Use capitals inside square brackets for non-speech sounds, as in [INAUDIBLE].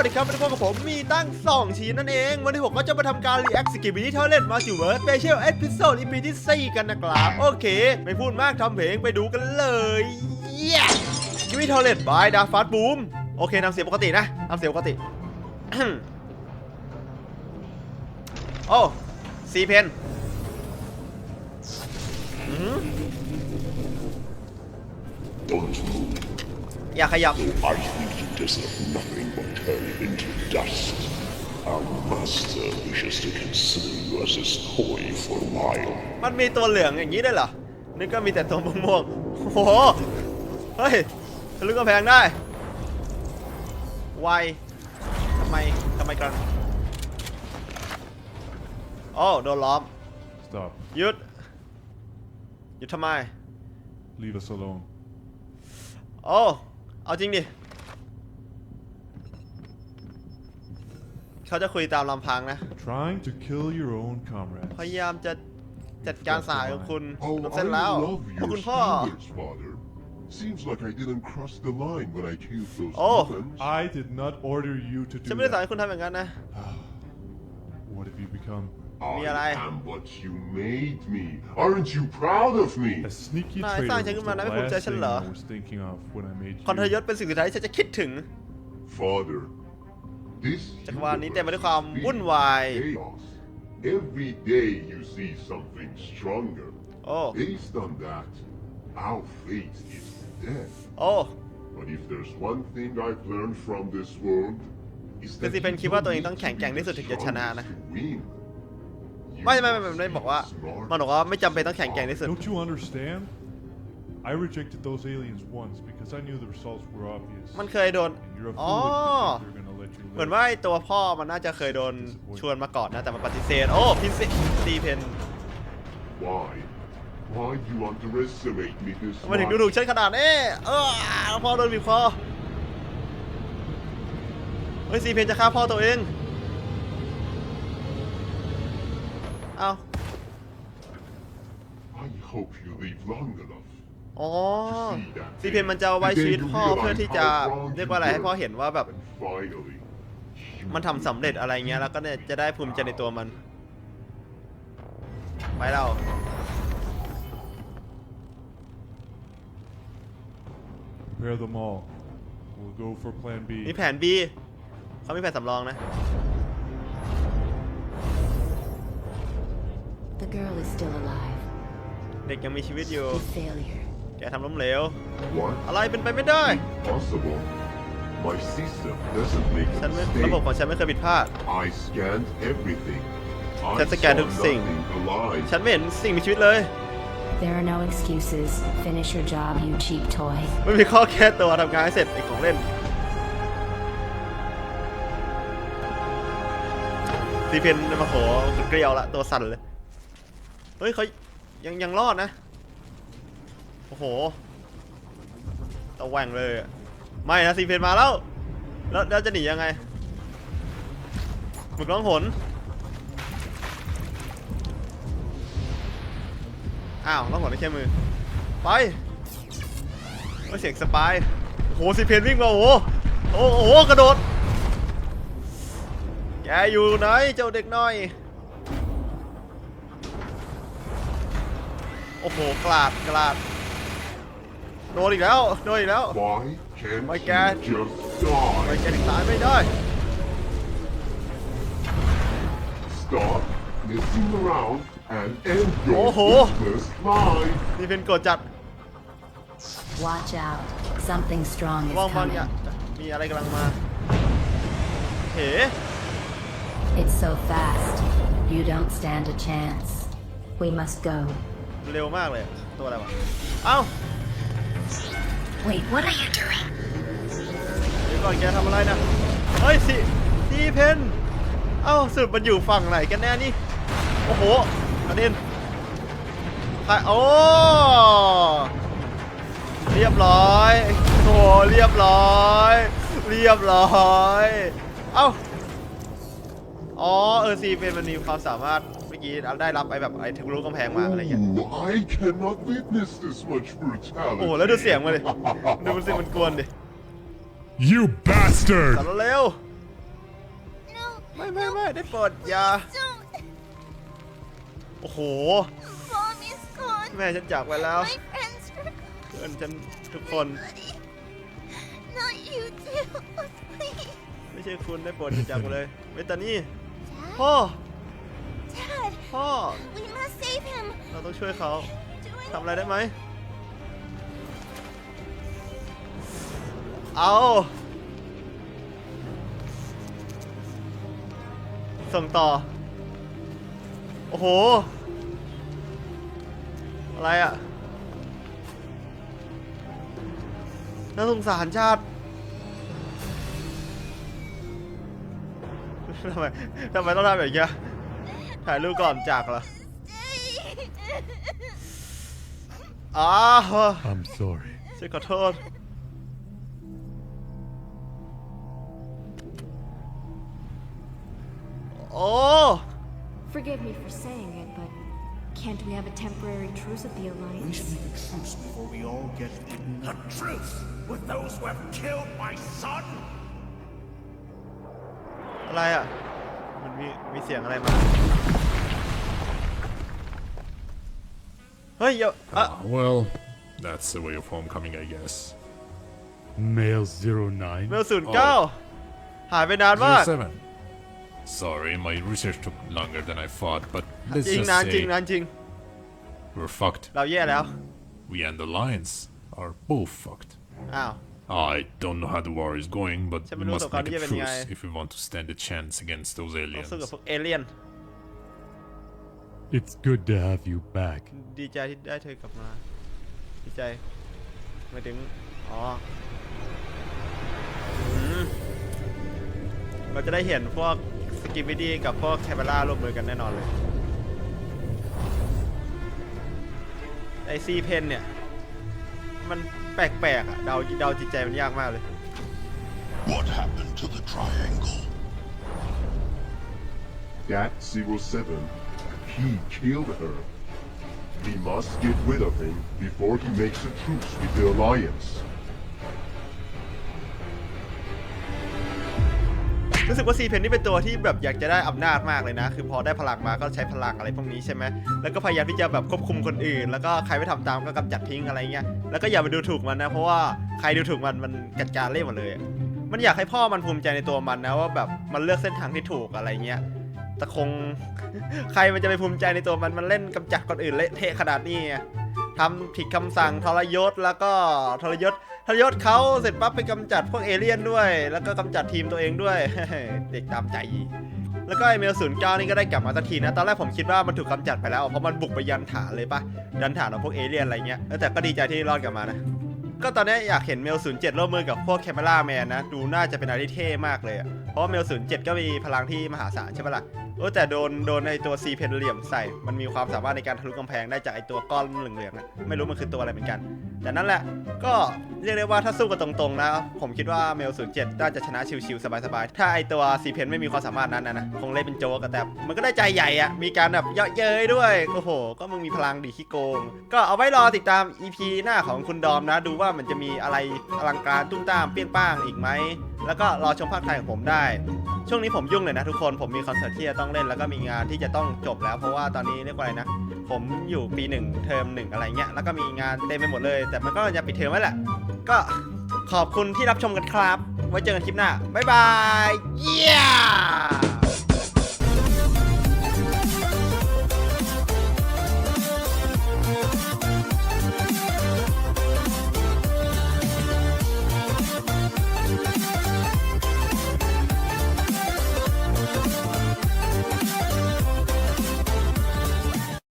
วัสดีครับวันนี้พบกับผมมีตั้ง 2 ชิ้นนั่นเอง วันนี้ผมก็จะมาทำการ react สกิบินี่เทเลนมาจิเวิร์ส special episode EP ที่ 4 กันนะครับ โอเค ไม่พูดมากทำเพลงไปดูกันเลยย้สกิบินี่เทเลนบายดาฟาสบูมโอเคนำเสียงปกตินะนำเสียงปกติ โอ้ซีเพนอืม อย่าขยับ I think you deserve nothing but turn into dust. Our master wishes to consider you as his toy for a while. มันมีตัวเหลืองอย่างนี้ได้วยเหรอ นึกก็มีแต่ตัวม่วงๆโอ้โห เฮ้ยทะลุกำแพงได้ ไวทำไมทำไมกันโอ้โดนล้อม Stop. หยุด หยุดทำไม Leave us alone. โอ้ เอาจริงดิ เขาจะคุยตามลำพังนะ Trying to kill your own comrades. พยายามจะจัดการสายของคุณ Oh, เสร็จ I แล้ว love ขอบ your คุณพ่อ standards, father. Seems like I didn't cross the line when I killed those Oh. humans. I did not order you to ฉัน do ไม่ได้สั่งให้ that. คุณทำอย่างนั้นนะ What have you become? Me I alai. am what you made me. Aren't you proud of me? A sneaky Nah, traitor saan was siya the gumana, may pulsa last siya thing la. I was thinking of when I made คอนเทยศ you. เป็นสิ่งสุดท้ายที่ฉันจะคิดถึง Father, this จักรวาลนี้เต็มไปด้วย universe ความ is วุ่น filled วาย with chaos. Every day you see something stronger. โอ้ Based on that, our fate is death. โอ้ But if there's one thing I've learned from this world, is คือ that ซีเป็น you คิดว่า don't ตัวเอง need ต้องแข็ง to แกร่ง be ที่สุด the ถึงจะชนะนะ strongest to win. You ไม่ไม่ไม่ must ไม่ได้บอกว่า be smart. มันบอกว่าไม่จำเป็นต้องแข็งแกร่งที่สุด Don't you understand? I rejected those aliens once because I knew the results were obvious. มันเคยโดน And you're a อ๋อ fool if you think they're gonna let you เหมือน live. ว่าไอ้ตัวพ่อมันน่าจะเคยโดนชวนมาก่อนนะแต่มันปฏิเสธโอ้พิเศษซีเพน Why? Why do you underestimate me this ทำไมถึงดู much? ถูกฉันขนาดนี้เออพ่อโดนบีบคอเฮ้ยซีเพนจะฆ่าพ่อตัวเอง เอา I hope you live long enough. อ๋อซีเพนมันจะเอาไว้ชีวิตพ่อเพื่อที่จะเรียกว่าอะไร ให้พ่อเห็นว่าแบบ And finally, you มันทำสำเร็จอะไรเงี้ยแล้วก็เนี่ยจะได้ภูมิใจในตัวมัน ไปเรา Prepare them all. We'll go for plan มี B. แผน B เขามีแผนสำรองนะ The girl is still alive. เด็กยังมีชีวิตอยู่ A failure. แกทำล้มเหลว What? อะไรเป็นไปไม่ได้ Possible. My system doesn't make ฉั a นไม่ระบบ mistake. ของฉันไม่เคยผิดพลาด I scanned everything. I ฉันสแกนทุก saw สิ่ง nothing alive. ฉันไม่เห็นสิ่งมีชีวิตเลย There are no excuses. Finish your job, you cheap toy. ไม่มีข้อแก้ตัวทำงานให้เสร็จไอ้ของเล่น ซีเพนมาโหเกลียวละตัวสั่นเลย เฮ้ยเขายังยังรอดนะ โอ้โหตะแหว่งเลยไม่นะซีเพนมาแล้ว แล้วแล้วจะหนียังไงหมึกร้องหนอ้าวร้องหนไม่ใช่มือ ไปเฮ้ยเสียงสปายโอ้โหซีเพนวิ่งมาโอ้โหโอ้โหกระโดดแกอยู่ไหนเจ้าเด็กน้อย โอ้โหกลาดกลาดโดนอีกแล้วโดนอีกแล้ว Why can't My you God. just ทำไม die? แกถึงตายไม่ได้ Stop messing around and end your Oh. useless life. นี่เป็นกดจัด Watch out. Something strong ว่าง is บาง coming. อย่างมีอะไรกำลังมาเฮ้ It's so fast. You don't stand a chance. We must go. เร็วมากเลย ตัวอะไรวะ เอ้า Wait, what are you doing? เดี๋ยวก่อนแกทำอะไรนะ เฮ้ยสิซีเพน เอ้าสรุปมันอยู่ฝั่งไหนกันแน่นี่ โอ้โหอันนี้ใครโอ้เรียบร้อยโอ้โหเรียบร้อย เรียบร้อย เอ้า อ๋อเออซีเพนมันมีความสามารถ เมื่อกี้ได้รับไอ้แบบไอ้ทะลุกำแพงมาอะไรเงี้ย Oh, I cannot witness this much โอ้โห brutality. แล้วดูเสียงมาดิดูมันเสียงมันกวนดิ You bastard! สั่นเร็วไม่ไม่ได้โปรดอย่า Don't. โอ้โห Mom is gone. แม่ฉันจากไปแล้ว My friends were เพื่อนฉันทุกคน Not you too. Please. ไม่ใช่คุณได้โปรดอย่าจากไปเลยเวตานี่ Dad? พ่อ Dad, พ่อ we must save him. เราต้องช่วยเขา Do it. ทำอะไรได้ไหม เอาส่งต่อ โอ้โห อะไรอะน่าสงสารชาติ ทำไม ทำไมต้องทำแบบนี้ ถ่ายรูปก่อนจากเหรอ อ้าว [LAUGHS] I'm sorry. ฉันขอโทษ โอ้ Forgive me for saying it, but can't we have a temporary truce at the We Alliance? should make a truce before we all get eaten A truce with those who have killed my son? อะไรอ่ะ [LAUGHS] มันมี มีเสียงอะไรมา เฮ้ยเดี๋ยวอ่ะ Ah, well, that's the way of homecoming, I guess. Male 09. เมลศูนย์เก้าหายไปนานมาก Zero seven. Sorry, my research took longer than I thought, but let's จริง just นานจริง say นานจริง we're fucked. เราแย่แล้ว We and the Lions are both fucked. อ้าว I don't know how the war is going, but Siya we minuto must ka, make di a ba niya truce eh? if we want to stand a chance against those ต้อง aliens. สู้กับพวกเอเลี่ยน It's good to have you back. ดีใจที่ได้เธอกลับมา ดีใจหมายถึง อ๋ออืมเราจะได้เห็นพวกสกิบิดี้กับพวกแคเบล่าร่วมมือกันแน่นอนเลย ไอซีเพนเนี่ย มัน แปลกๆอะเดาเดาจิตใจมันยากมากเลย What happened to the triangle? Dat Zero Seven, he killed her. We must get rid of him before he makes a truce with the Alliance. รู้สึกว่าซีเพนนี่เป็นตัวที่แบบอยากจะได้อำนาจมากเลยนะ คือพอได้พลังมาก็ใช้พลังอะไรพวกนี้ใช่ไหมแล้วก็พยายามที่จะแบบควบคุมคนอื่น แล้วก็ใครไม่ทำตามก็กำจัดทิ้งอะไรเงี้ย แล้วก็อย่าไปดูถูกมันนะ เพราะว่าใครดูถูกมันมันกัดการเล่นหมดเลย มันอยากให้พ่อมันภูมิใจในตัวมันนะว่าแบบมันเลือกเส้นทางที่ถูกอะไรเงี้ยแต่คงใครมันจะไปภูมิใจในตัวมันมันเล่นกำจัดคนอื่นเละเทะขนาดนี้ไงทำผิดคำสั่งทรยศแล้วก็ทรยศ ทรยศเขาเสร็จปั๊บไปกำจัดพวกเอเลี่ยนด้วย แล้วก็กำจัดทีมตัวเองด้วย เด็กตามใจ แล้วก็ไอเมลศูนย์เก้านี่ก็ได้กลับมาสักทีนะ ตอนแรกผมคิดว่ามันถูกกำจัดไปแล้ว เพราะมันบุกไปยันฐานเลยปะยันฐานของพวกเอเลี่ยนอะไรเงี้ย แต่ก็ดีใจที่รอดกลับมานะ ก็ตอนนี้อยากเห็นเมล07ร่วมมือกับพวกแคมเมล่าแมนนะ ดูน่าจะเป็นอะไรที่เท่มากเลยอะเพราะว่าเมล07ก็มีพลังที่มหาศาลใช่ปะล่ะเออแต่โดนโดนไอตัวซีเพนเหลี่ยมใส่ มันมีความสามารถในการทะลุกำแพงได้จากไอตัวก้อนเหลืองๆนะไม่รู้มันคือตัวอะไรเหมือนกัน แต่นั่นแหละก็เรียกได้ว่าถ้าสู้กันตรงๆนะ ผมคิดว่าเมล07น่าจะชนะชิวๆสบายๆ ถ้าไอตัวซีเพนไม่มีความสามารถนั้นนะนะ คงเล่นเป็นโจกแต่มันก็ได้ใจใหญ่อะมีการแบบเยาะเย้ยด้วย โอ้โห ก็มึงมีพลังดีขี้โกง ก็เอาไว้รอติดตาม EP หน้าของคุณดอมนะ ดูว่ามันจะมีอะไรอลังการตุ้มตามเปี้ยงป้างอีกไหม แล้วก็รอชมภาคไทยของผมได้ ช่วงนี้ผมยุ่งเลยนะทุกคน ผมมีคอนเสิร์ตที่จะต้องเล่น แล้วก็มีงานที่จะต้องจบแล้ว เพราะว่าตอนนี้เรียกว่าอะไรนะ ผมอยู่ปีหนึ่งเทอมหนึ่งอะไรเงี้ย แล้วก็มีงานเต็มไปหมดเลย แต่มันก็จะปิดเทอมไว้แหละ ก็ขอบคุณที่รับชมกันครับ ไว้เจอกันคลิปหน้า บ๊ายบาย เย้